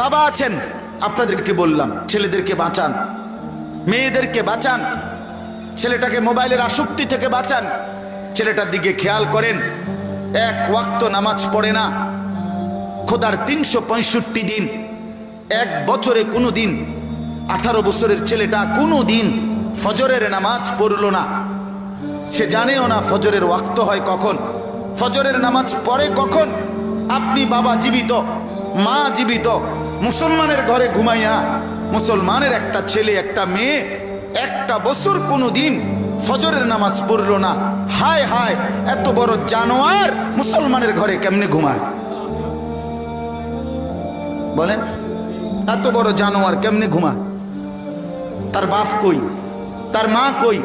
বাবা আছেন, আপনাদেরকে বললাম, ছেলেদেরকে বাঁচান, মেয়েদেরকে বাঁচান, ছেলেটাকে মোবাইলের আসক্তি থেকে বাঁচান, ছেলেটার দিকে খেয়াল করেন, এক ওয়াক্ত নামাজ পড়ে না, খোদার তিনশো পঁয়ষট্টি দিন, এক বছরে কোনো দিন, আঠারো বছরের ছেলেটা কোনো দিন ফজরের নামাজ পড়ল না। সে জানেও না ফজরের ওয়াক্ত হয় কখন, ফজরের নামাজ পড়ে কখন, আপনি বাবা জীবিত, মা জীবিত মুসলমানের ঘরে ঘুমাইয়া মুসলমানের একটা ছেলে, একটা মেয়ে, একটা বছর কোনো দিন ফজরের নামাজ পড়ল না। হায় হায়, এত বড় জানোয়ার মুসলমানের ঘরে কেমনে ঘুমায়? বলেন, এত বড় জানোয়ার কেমনে ঘুমায়? তার বাপ কই? তার মা কই?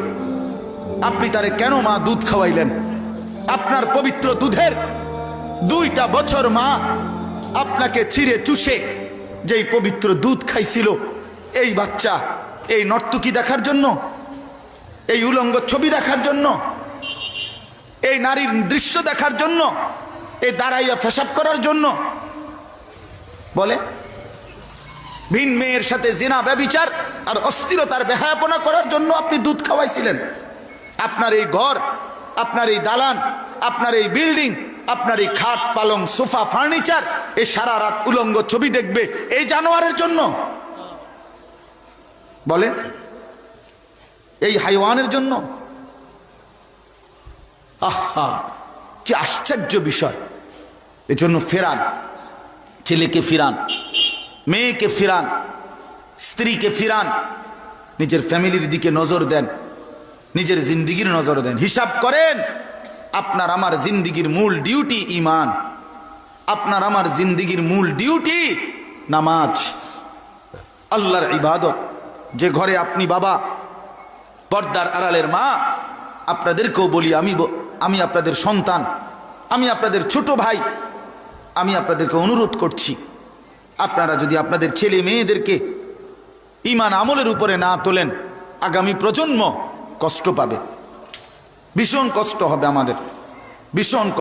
আপনি তারে কেন মা দুধ খাওয়াইলেন? আপনার পবিত্র দুধের দুইটা বছর মা আপনাকে ছিঁড়ে চুষে যেই পবিত্র দুধ খাইছিল, এই বাচ্চা, এই নর্তকি দেখার জন্য, এই উলঙ্গ ছবি দেখার জন্য, এই নারীর দৃশ্য দেখার জন্য এই দাঁড়াইয়া ফেসাব করার জন্য, বলে, ভিন মেয়ের সাথে জেনা, ব্যবিচার আর অস্থিরতার বেহায়াপনা করার জন্য আপনি দুধ খাওয়াইছিলেন। আপনার এই ঘর, আপনার এই দালান, আপনার এই বিল্ডিং, আপনার এই খাট, পালং, সোফা, ফার্নিচার এই সারা রাত উলঙ্গ ছবি দেখবে এই জানোয়ারের জন্য। বলেন, এই হাইওয়ানের জন্য। আহা, কি আশ্চর্য বিষয়। এজন্য ফেরান, ছেলেকে ফিরান, মেয়েকে ফিরান, স্ত্রীকে ফিরান, নিজের ফ্যামিলির দিকে নজর দেন, নিজের জিন্দিগির নজর দেন। হিসাব করেন, আপনার আমার জিন্দিগির মূল ডিউটি ইমান। আপনার আমার জিন্দিগির মূল ডিউটি নামাজ। আল্লাহর ইবাদত। যে ঘরে আপনি বাবা, পর্দার আড়ালের মা, আপনাদেরকেও বলি, আমি আমি আপনাদের সন্তান, আমি আপনাদের ছোট ভাই, আমি আপনাদেরকে অনুরোধ করছি, আপনারা যদি আপনাদের ছেলে মেয়েদেরকে ইমান আমলের উপরে না তোলেন, আগামী প্রজন্ম কষ্ট পাবে। ভীষণ কষ্ট হবে আমাদের। ভীষণ